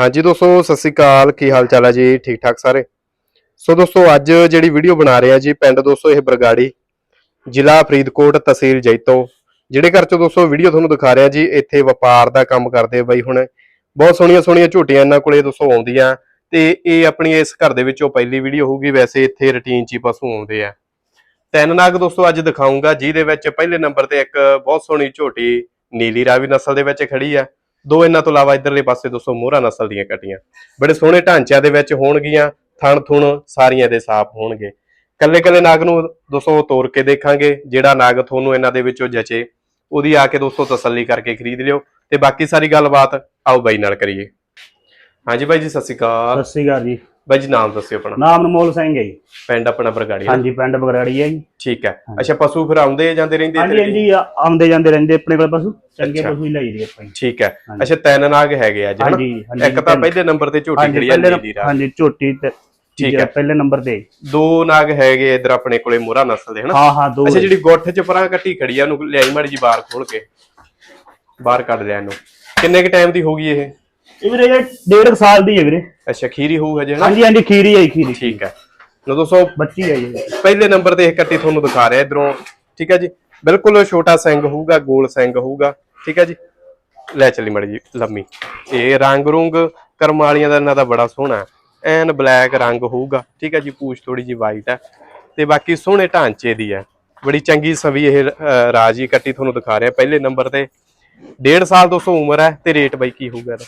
ਹਾਂਜੀ ਦੋਸਤੋ, ਸਤਿ ਸ੍ਰੀ ਅਕਾਲ। ਕੀ ਹਾਲ ਚਾਲ ਹੈ ਜੀ? ਠੀਕ ਠਾਕ ਸਾਰੇ? ਸੋ ਦੋਸਤੋ, ਅੱਜ ਜਿਹੜੀ ਵੀਡੀਓ ਬਣਾ ਰਹੇ ਆ ਜੀ, ਪਿੰਡ ਦੋਸਤੋ, ਇਹ ਬਰਗਾੜੀ, ਜ਼ਿਲ੍ਹਾ ਫਰੀਦਕੋਟ ਤਹਿਸੀਲ ਜੈਤੋ। ਜਿਹੜੇ ਘਰ ਚੋਂ ਦੋਸਤੋ ਵੀਡੀਓ ਤੁਹਾਨੂੰ ਦਿਖਾ ਰਿਹਾ ਜੀ, ਇੱਥੇ ਵਪਾਰ ਦਾ ਕੰਮ ਕਰਦੇ ਬਈ ਹੁਣ। ਬਹੁਤ ਸੋਹਣੀਆਂ ਸੋਹਣੀਆਂ ਝੋਟੀਆਂ ਇਹਨਾਂ ਕੋਲੇ ਦੋਸਤੋ ਆਉਂਦੀਆਂ। ਤੇ ਇਹ ਆਪਣੀ ਇਸ ਘਰ ਦੇ ਵਿੱਚੋਂ ਪਹਿਲੀ ਵੀਡੀਓ ਹੋਊਗੀ, ਵੈਸੇ ਇੱਥੇ ਰੁਟੀਨ 'ਚ ਹੀ ਪਸ਼ੂ ਆਉਂਦੇ ਆ। ਤਿੰਨ ਨਾਗ ਦੋਸਤੋ ਅੱਜ ਦਿਖਾਉਂਗਾ ਜਿਹਦੇ ਵਿੱਚ ਪਹਿਲੇ ਨੰਬਰ ਤੇ ਇੱਕ ਬਹੁਤ ਸੋਹਣੀ ਝੋਟੀ, ਨੀਲੀ ਰਾਵੀ ਨਸਲ ਦੇ ਵਿੱਚ ਖੜੀ ਆ। ਦੋ ਇਹਨਾਂ ਤੋਂ ਇਲਾਵਾ ਇਧਰਲੇ ਪਾਸੇ ਦੋਸਤੋ ਮੋਹਰਾ ਨਸਲ ਦੀਆਂ ਕੱਟੀਆਂ। ਬੜੇ ਸੋਹਣੇ ਢਾਂਚਿਆਂ ਦੇ ਵਿੱਚ ਹੋਣਗੀਆਂ, ਥਣ ਥੁਣ ਸਾਰੀਆਂ ਦੇ ਸਾਫ਼ ਹੋਣਗੇ। ਕੱਲੇ ਕੱਲੇ ਨਾਗ ਨੂੰ ਦੋਸਤੋ ਤੋੜ ਕੇ ਦੇਖਾਂਗੇ, ਜਿਹੜਾ ਨਾਗ ਤੁਹਾਨੂੰ ਇਹਨਾਂ ਦੇ ਵਿੱਚੋਂ ਜਚੇ, ਉਹਦੀ ਆ ਕੇ ਦੋਸਤੋ ਤਸੱਲੀ ਕਰਕੇ ਖਰੀਦ ਲਿਓ ਤੇ ਬਾਕੀ ਸਾਰੀ ਗੱਲਬਾਤ ਆਓ ਬਾਈ ਨਾਲ ਕਰੀਏ। ਹਾਂਜੀ ਬਾਈ ਜੀ, ਸਤਿ ਸ਼੍ਰੀ ਅਕਾਲ। ਸਤਿ ਸ੍ਰੀ ਅਕਾਲ ਜੀ। ਬਾਈ ਜੀ ਨਾਮ ਦੱਸਿਓ ਆਪਣਾ। ਨਾਮ ਅਨਮੋਲ ਸਿੰਘ ਹੈ ਜੀ। ਪਿੰਡ ਆਪਣਾ ਬਰਗਾੜੀ? ਹਾਂਜੀ ਪਿੰਡ ਬਗਰਾੜੀ ਹੈ ਜੀ। ਠੀਕ ਹੈ। ਅੱਛਾ ਪਸ਼ੂ ਫਿਰ ਆਉਂਦੇ ਜਾਂਦੇ ਰਹਿੰਦੇ ਹਾਂਜੀ? ਹਾਂਜੀ ਆ- ਆਉਂਦੇ ਜਾਂਦੇ ਰਹਿੰਦੇ ਆਪਣੇ ਕੋਲ ਪਸ਼ੂ। ਚੰਗੇ। ਪਸ਼ੂ ਹੀ ਲਈ ਦੇ ਆਪਾਂ ਜੀ। ਠੀਕ ਹੈ। ਹਾਂਜੀ। ਅੱਛਾ ਤਿੰਨ ਨਾਗ ਹੈਗੇ ਅੱਜ ਹਨਾ? ਹਾਂਜੀ ਹਾਂਜੀ ਇੱਕ ਤਾਂ ਪਹਿਲੇ ਨੰਬਰ ਤੇ ਝੋਟੀ ਖੜੀ ਆ ਪਹਿਲੇ ਨੀਲੀ ਰਾਵੀ ਹਾਂਜੀ ਝੋਟੀ ਤੇ ਠੀਕ ਹੈ। ਪਹਿਲੇ ਨੰਬਰ ਤੇ। ਦੋ ਨਾਗ ਹੈਗੇ ਇਧਰ ਆਪਣੇ ਕੋਲੇ ਮੋਹਰਾ ਨਸਲ ਦੇ ਹਨਾ? ਹਾਂ ਹਾਂ ਦੋ ਅੱਛਾ ਜਿਹੜੀ ਗੁੱਠ ਚ ਪਰਾਂ ਕੱਟੀ ਖੜੀ ਆ ਉਹਨੂੰ ਲਿਆਈ ਮਾੜੀ ਜੀ ਬਾਹਰ ਖੋਲ ਕੇ। ਬਾਹਰ ਕੱਢ ਲਿਆ ਇਹਨੂੰ। ਕਿੰਨੇ ਕ ਟਾਈਮ ਦੀ ਹੋਗੀ ਇਹ? ਇਹ ਵੀਰੇ ਇਹ ਡੇਢ ਸਾਲ ਦੀ ਹੈ ਵੀਰੇ। ਅੱਛਾ ਖੀਰੀ ਹੋਊ ਹਜੇ ਹਾਂਜੀ ਹਾਂਜੀ ਖੀਰੀ ਹੈ ਜੀ, ਖੀਰੀ। ਠੀਕ ਹੈ। ਲੋ ਦੋਸਤੋ ਬੱਚੀ ਹੈ ਜੀ। ਪਹਿਲੇ ਨੰਬਰ ਤੇ ਇਹ ਕੱਟੀ ਤੁਹਾਨੂੰ ਦਿਖਾ ਰਿਹਾ ਇਧਰੋਂ। ਠੀਕ ਹੈ ਜੀ। ਬਿਲਕੁਲ ਛੋਟਾ ਸਿੰਘ ਹੋਊਗਾ ਗੋਲ ਸਿੰਘ ਹੋਊਗਾ। ਠੀਕ ਹੈ ਜੀ। ਲੈ ਚੱਲੀ ਮੜੀ ਜੀ ਲੰਮੀ। ਇਹ ਰੰਗ ਰੁੰਗ ਕਰਮ ਵਾਲੀਆਂ ਦਾ ਇਹਨਾਂ ਦਾ ਬੜਾ ਸੋਹਣਾ। ਐਨ ਬਲੈਕ ਰੰਗ ਹੋਊਗਾ। ਠੀਕ ਹੈ ਜੀ ਪੂਛ ਥੋੜੀ ਜੀ ਵਾਈਟ ਹੈ। ਤੇ ਬਾਕੀ ਸੋਹਣੇ ਢਾਂਚੇ ਦੀ ਹੈ। ਬੜੀ ਚੰਗੀ ਸਵੀ ਇਹ ਰਾਜੀ ਕੱਟੀ ਤੁਹਾਨੂੰ ਦਿਖਾ ਰਿਹਾ। ਪਹਿਲੇ ਨੰਬਰ ਤੇ 1.5 ਸਾਲ 200 ਉਮਰ ਹੈ ਤੇ ਰੇਟ ਬਾਈ ਕੀ ਹੋਊਗਾ ਇਹਦਾ?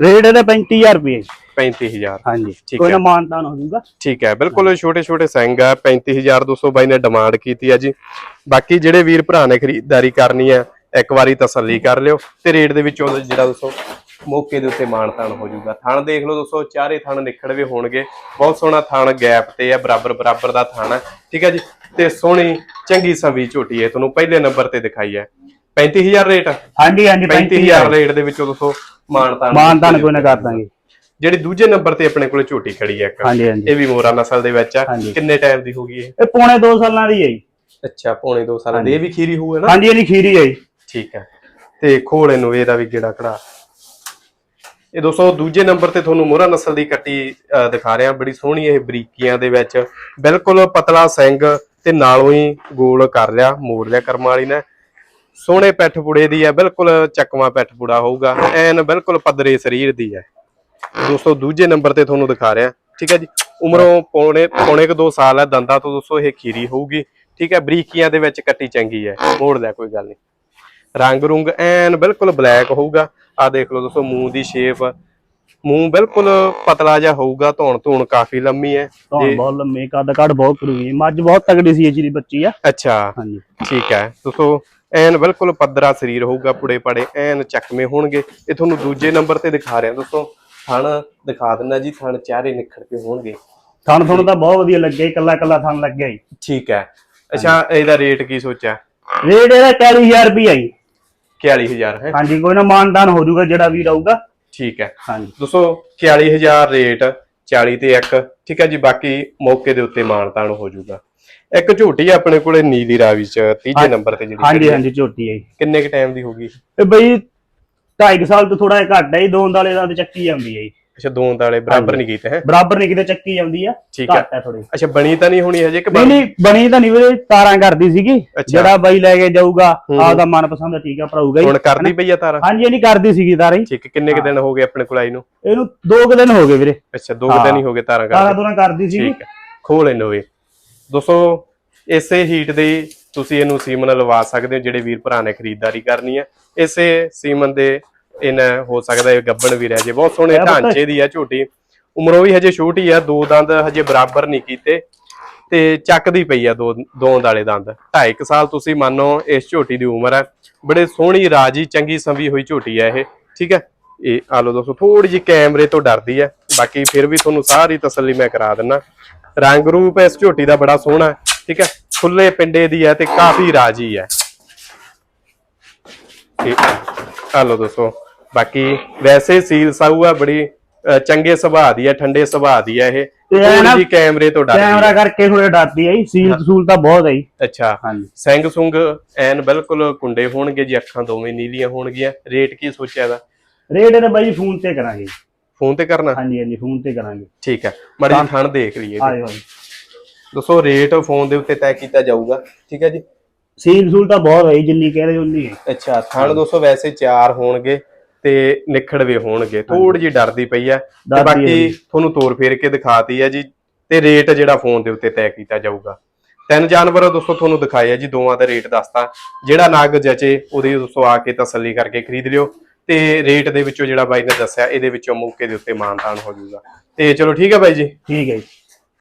ਰੇਟ ਇਹਦਾ 35000 ਰੁਪਏ ਜੀ। 35000 ਹਾਂਜੀ ਠੀਕ ਕੋਈ ਹੈ। ਨਾ ਮਾਨਤਾਨ ਹੋ ਠੀਕ ਹੈ ਬਿਲਕੁਲ ਛੋਟੇ ਛੋਟੇ ਸਿੰਘ ਆ 35200 ਬਾਈ ਨੇ ਡਿਮਾਂਡ ਕੀਤੀ ਹੈ ਜੀ। ਬਾਕੀ ਜਿਹੜੇ ਵੀਰ ਭਰਾ ਨੇ ਖਰੀਦਦਾਰੀ ਕਰਨੀ ਹੈ ਇੱਕ ਵਾਰੀ ਤਸੱਲੀ ਕਰ ਲਿਓ ਤੇ ਰੇਟ ਦੇ ਵਿੱਚੋਂ ਜਿਹੜਾ ਦੋਸਤੋ ਮੌਕੇ ਦੇ ਉੱਤੇ ਮਾਨਤਾਨ ਹੋ ਜਾਊਗਾ। ਥਣ ਦੇਖ ਲਓ ਦੋਸਤੋ ਚਾਰੇ ਥਣ ਨਿਖੜਵੇ ਹੋਣਗੇ। ਬਹੁਤ ਸੋਹਣਾ ਥਣ ਗੈਪ ਤੇ ਹੈ ਬਰਾਬਰ ਬਰਾਬਰ ਦਾ ਥਣ ਹੈ ਠੀਕ ਹੈ ਜੀ ਤੇ ਸੋਹਣੀ ਚੰਗੀ ਸਵੀ ਝੋਟੀ ਹੈ ਤੁਹਾਨੂੰ ਪਹਿਲੇ ਨੰਬਰ ਤੇ ਦਿਖਾਈ ਹੈ। 35000 ਰੇਟ ਹਾਂਜੀ ਹਾਂਜੀ 35000 ਰੇਟ ਦੇ ਵਿੱਚੋਂ ਦੋਸਤੋ ਮਾਨਤਾਨ ਮਾਨਤਾਨ ਕੋਈ ਨਾ ਕਰ ਦਾਂਗੇ। ਜਿਹੜੀ ਦੂਜੇ ਨੰਬਰ ਤੇ ਆਪਣੇ ਕੋਲੇ ਝੋਟੀ ਖੜੀ ਹੈ ਇੱਕ। ਇਹ ਵੀ ਮੋਰਾ ਨਸਲ ਦੇ ਵਿੱਚ ਆ। ਕਿੰਨੇ ਟਾਈਮ ਦੀ ਹੋਗੀ ਇਹ? ਇਹ ਪੌਣੇ 2 ਸਾਲਾਂ ਦੀ ਹੈ ਜੀ। ਅੱਛਾ ਪੌਣੇ 2 ਸਾਲਾਂ ਦੀ। ਇਹ ਵੀ ਖੀਰੀ ਹੋਊ ਹੈ ਨਾ? ਹਾਂਜੀ ਇਹਦੀ ਖੀਰੀ ਹੈ ਜੀ। ਠੀਕ ਹੈ ਤੇ ਖੋਲ ਇਹਨੂੰ ਇਹਦਾ ਵੀ ਗੇੜਾ ਕਢਾ। ਇਹ ਦੋਸਤੋ ਦੂਜੇ ਨੰਬਰ ਤੇ ਤੁਹਾਨੂੰ ਮੋਹਰਾ ਨਸਲ ਦੀ ਕੱਟੀ ਦਿਖਾ ਰਿਹਾ। ਬੜੀ ਸੋਹਣੀ ਇਹ ਬਰੀਕੀਆਂ ਦੇ ਵਿੱਚ। ਬਿਲਕੁਲ ਪਤਲਾ ਸਿੰਘ ਤੇ ਨਾਲੋਂ ਹੀ ਗੋਲ ਕਰ ਲਿਆ ਮੋੜ ਲਿਆ ਕਰਮ ਵਾਲੀ ਨੇ। ਸੋਹਣੇ ਪੈਠ ਪੁੜੇ ਦੀ ਹੈ ਬਿਲਕੁਲ ਚੱਕਵਾ ਪੈਠ ਪੁੜਾ ਹੋਊਗਾ ਐਨ ਬਿਲਕੁਲ ਪੱਧਰੇ ਸਰੀਰ ਦੀ ਹੈ। ਦੋਸਤੋ ਦੂਜੇ ਨੰਬਰ ਤੇ ਤੁਹਾਨੂੰ ਦਿਖਾ ਰਿਹਾ ਠੀਕ ਹੈ ਜੀ? ਉਮਰੋਂ ਪੌਣੇ ਪੌਣੇ ਕੁ 2 ਸਾਲ ਹੈ ਦੰਦਾਂ ਤੋਂ ਦੋਸਤੋ ਇਹ ਖੀਰੀ ਹੋਊਗੀ ਠੀਕ ਹੈ? ਬਰੀਕੀਆਂ ਦੇ ਵਿੱਚ ਕੱਟੀ ਚੰਗੀ ਹੈ ਮੋੜ ਲਿਆ ਕੋਈ ਗੱਲ ਨਹੀਂ। ਰੰਗ ਰੁੰਗ ਐਨ ਬਿਲਕੁਲ ਬਲੈਕ ਹੋਊਗਾ ਆ ਦੇਖ ਲਓ ਦੋਸਤੋ ਮੂੰਹ ਦੀ ਸ਼ੇਪ ਮੂੰਹ ਬਿਲਕੁਲ ਪਤਲਾ ਜਿਹਾ ਹੋਊਗਾ ਧੌਣ ਧੌਣ ਕਾਫੀ ਲੰਮੀ ਹੈ। ਤੇ- ਬਹੁਤ ਲੰਮੇ ਕੱਦ ਕੱਦ ਬਹੁਤ ਕਰੂਗੀ। ਮੱਝ ਬਹੁਤ ਤਗੜੀ ਸੀ ਇਹ ਜਿਹੜੀ ਬੱਚੀ ਆ। ਅੱਛਾ ਹਾਂਜੀ। ਠੀਕ ਹੈ ਦੋਸਤੋ ਐਨ ਬਿਲਕੁਲ ਪੱਧਰਾ ਸਰੀਰ ਹੋਊਗਾ ਪੁੜੇ ਪੜੇ ਐਨ ਚੱਕਵੇਂ ਹੋਣਗੇ। ਇਹ ਤੁਹਾਨੂੰ ਦੂਜੇ ਨੰਬਰ ਤੇ ਦਿਖਾ ਰਿਹਾ ਦੋਸਤੋ। ਥਣ ਦਿਖਾ ਦਿੰਦਾ ਜੀ ਥਣ ਚਾਰੇ ਨਿਖੜ ਕੇ ਹੋਣਗੇ। ਥਣ ਥਣ ਤਾਂ ਬਹੁਤ ਵਧੀਆ ਲੱਗਿਆ ਜੀ, ਕੱਲਾ ਕੱਲਾ ਥਣ ਲੱਗਿਆ ਜੀ। ਠੀਕ ਹੈ। ਅੱਛਾ ਇਹਦਾ ਰੇਟ ਕੀ ਸੋਚਿਆ? ਰੇਟ ਇਹਦਾ 40000 ਰੁਪਈਆ ਜੀ। 41000 ਹੈ? ਹਾਂਜੀ ਕੋਈ ਨਾ ਮਾਨਦਾਨ ਹੋ ਜਾਊਗਾ ਜਿਹੜਾ ਵੀ ਰਹੂਗਾ। ਠੀਕ ਹੈ। ਹਾਂਜੀ। ਦੋਸਤੋ 41000 ਰੇਟ 40 ਤੇ 1 ਠੀਕ ਹੈ ਜੀ ਬਾਕੀ ਮੌਕੇ ਦੇ ਉੱਤੇ ਮਾਨਤਾਨ ਹੋ ਜਾਊਗਾ। ਇੱਕ ਝੋਟੀ ਆ ਆਪਣੇ ਕੋਲੇ ਨੀਲੀ ਰਾਵੀ ਚ ਤੀਜੇ ਨੰਬਰ ਤੇ ਜਿਹੜੀ ਹਾਂਜੀ। ਹਾਂਜੀ ਝੋਟੀ ਹੈ ਜੀ। ਕਿੰਨੇ ਕ ਟਾਈਮ ਦੀ ਹੋਗੀ ਇਹ ਬਈ 2.5 ਸਾਲ ਤੋਂ ਥੋੜਾ ਜਿਹਾ ਘੱਟ ਹੈ ਜੀ ਦੋਨ ਵਾਲੇ ਦਾ ਤੇ ਚੱਕੀ ਜਾਂਦੀ ਹੈ ਜੀ। ਅੱਛਾ ਦੋ ਵਾਲੇ ਬਰਾਬਰ ਨਹੀਂ ਕੀਤੇ ਹੈ? ਬਰਾਬਰ ਨਹੀਂ ਕਿਤੇ ਚੱਕੀ ਜਾਂਦੀ ਆ। ਠੀਕ ਹੈ ਘੱਟ ਹੈ ਥੋੜੀ ਅੱਛਾ ਬਣੀ ਤਾਂ ਨਹੀਂ ਹੋਣੀ ਹਜੇ ਕਿ ਨਹੀਂ ਨਹੀਂ ਬਣੀ ਤਾਂ ਨਹੀਂ ਵੀਰੇ ਤਾਰਾਂ ਕਰਦੀ ਸੀਗੀ। ਜਿਹੜਾ ਬਾਈ ਲੈ ਕੇ ਜਾਊਗਾ। ਆਪਦਾ ਮਨਪਸੰਦ ਦਾ ਠੀਕ ਆ ਭਰਾਊਗਾ ਹੁਣ ਜੀ ਕਰਦੀ ਪਈ ਆ ਤਾਰਾ? ਹਾਂਜੀ ਇਹ ਨਹੀਂ ਕਰਦੀ ਸੀਗੀ ਤਾਰਾਂ ਠੀਕ ਹੈ, ਕਿੰਨੇ ਕ ਦਿਨ ਹੋ ਗਏ ਆਪਣੇ ਕੋਲ ਆਈ ਨੂੰ? ਇਹਨੂੰ ਦੋ ਕੁ ਦਿਨ ਹੋ ਗਏ ਵੀਰੇ। ਅੱਛਾ ਦੋ ਕੁ ਦਿਨ ਹੀ ਹੋ ਗਏ ਤਾਰਾ ਤਾਰਾਂ ਕਰਦੇ ਤੁਰਾਂ ਕਰਦੀ ਸੀਗੀ। ਠੀਕ ਹੈ ਖੋਲ ਇਹਨੂੰ ਵੀ। ਦੋਸਤੋ ਇਸੇ ਹੀਟ ਦੇ ਤੁਸੀਂ ਇਹਨੂੰ ਸੀਮਨ ਲਵਾ ਸਕਦੇ ਹੋ ਜਿਹੜੇ ਵੀਰ ਭਰਾ ਨੇ ਖਰੀਦਦਾਰੀ ਕਰਨੀ ਹੈ। ਇਸੇ ਸੀਮਨ ਦੇ ਇਹਨਾਂ ਹੋ ਸਕਦਾ ਇਹ ਗੱਬਣ ਵੀ ਰਹਿ ਜੇ। ਬਹੁਤ ਸੋਹਣੇ ਢਾਂਚੇ ਦੀ ਹੈ ਝੋਟੀ। ਉਮਰੋਂ ਵੀ ਹਜੇ ਛੋਟੀ ਆ ਦੋ ਦੰਦ ਹਜੇ ਬਰਾਬਰ ਨਹੀਂ ਕੀਤੇ। ਤੇ ਚੱਕਦੀ ਪਈ ਆ ਦੋ ਦੋ ਵਾਲੇ ਦੰਦ। 2.5 ਸਾਲ ਤੁਸੀਂ ਮੰਨੋ ਇਸ ਝੋਟੀ ਦੀ ਉਮਰ ਹੈ ਬੜੇ ਸੋਹਣੀ ਰਾਜੀ ਚੰਗੀ ਸੰਭੀ ਹੋਈ ਝੋਟੀ ਹੈ ਇਹ। ਠੀਕ ਹੈ ਇਹ ਆ ਲਓ ਦੋਸਤੋ ਥੋੜੀ ਜਿਹੀ ਕੈਮਰੇ ਤੋਂ ਡਰਦੀ ਹੈ ਬਾਕੀ ਫਿਰ ਵੀ ਤੁਹਾਨੂੰ ਸਾਰੀ ਤਸੱਲੀ ਮੈਂ ਕਰਾ ਦਿੰਨਾ। ਰੰਗ ਰੂਪ ਇਸ ਝੋਟੀ ਦਾ ਬੜਾ ਸੋਹਣਾ ਠੀਕ ਹੈ? ਖੁੱਲੇ ਪਿੰਡੇ ਦੀ ਹੈ ਤੇ ਕਾਫੀ ਰਾਜੀ ਹੈ। ਆ ਲਓ ਦੋਸਤੋ ਬਾਕੀ ਵੈਸੇ ਸੀਲ ਸਾਊ ਆ ਬੜੀ ਚੰਗੇ ਸੁਭਾਅ ਦੀ ਹੈ ਠੰਡੇ ਸੁਭਾਅ ਦੀ ਹੈ ਇਹ। ਤੇ ਜਿਹੀ ਕੈਮਰੇ ਤੋਂ ਡਰਦੀ ਕੈਮਰਾ ਕਰਕੇ ਥੋੜੇ ਡਰਦੀ ਹੈ ਸੀਲ ਸੂਲ ਤਾਂ ਬਹੁਤ ਹੈ ਅੱਛਾ ਹਾਂਜੀ। ਸਿੰਘ ਸੁੰਗ ਐਨ ਬਿਲਕੁਲ ਕੁੰਡੇ ਹੋਣਗੇ ਜੀ ਅੱਖਾਂ ਦੋਵੇਂ ਨੀਲੀਆਂ ਹੋਣਗੀਆਂ। ਰੇਟ ਕੀ ਸੋਚਿਆ ਦਾ ਰੇਟ ਇਹਦਾ ਬਾਈ ਫੋਨ ਤੇ ਕਰਾਂਗੇ। ਫੋਨ ਤੇ ਕਰਨਾ? ਹਾਂਜੀ ਹਾਂਜੀ ਫੋਨ ਤੇ ਕਰਾਂਗੇ। ਠੀਕ ਹੈ। ਮਾੜੀ ਜਿਹੀ ਥਣ ਦੇਖ ਲਈਏ ਆਇਓ ਜੀ ਦੋਸਤੋ ਰੇਟ ਫੋਨ ਦੇ ਉੱਤੇ ਤੈਅ ਕੀਤਾ ਜਾਊਗਾ। ਠੀਕ ਹੈ ਜੀ? ਸੀਲ ਸੂਲ ਤਾਂ ਬਹੁਤ ਹੋਈ ਜਿੰਨੀ ਕਹਿ ਰਹੇ ਉਨੀ ਹੈ। ਅੱਛਾ ਥਣ ਦੋਸਤੋ ਵੈਸੇ ਚਾਰ ਹੋਣਗੇ ਤੇ ਨਿਖੜਵੇ ਹੋਣਗੇ। ਥੋੜੀ ਜਿਹੀ ਡਰਦੀ ਪਈ ਹੈ। ਤੇ ਹੈ ਬਾਕੀ ਜੀ। ਤੁਹਾਨੂੰ ਤੋਰ ਫੇਰ ਕੇ ਦਿਖਾਤੀ ਹੈ ਜੀ ਤੇ ਰੇਟ ਜਿਹੜਾ ਫੋਨ ਦੇ ਉੱਤੇ ਤੈਅ ਕੀਤਾ ਜਾਊਗਾ। ਤਿੰਨ ਜਾਨਵਰ ਦੋਸਤੋ ਤੁਹਾਨੂੰ ਦਿਖਾਏ ਆ ਜੀ ਦੋਵਾਂ ਦਾ ਰੇਟ ਦੱਸਤਾ। ਜਿਹੜਾ ਨਾਗ ਜਚੇ ਉਹਦੀ ਦੋਸਤੋ ਆ ਕੇ ਤਸੱਲੀ ਕਰਕੇ ਖਰੀਦ ਲਿਓ। ਤੇ ਰੇਟ ਦੇ ਵਿੱਚੋਂ ਜਿਹੜਾ ਬਾਈ ਨੇ ਦੱਸਿਆ, ਇਹਦੇ ਵਿੱਚੋਂ ਮੌਕੇ ਦੇ ਉੱਤੇ ਮਾਨਤਾਨ ਹੋ ਜਾਊਗਾ। ਤੇ ਚਲੋ ਠੀਕ ਹੈ ਬਾਈ ਜੀ। ਠੀਕ ਹੈ ਜੀ।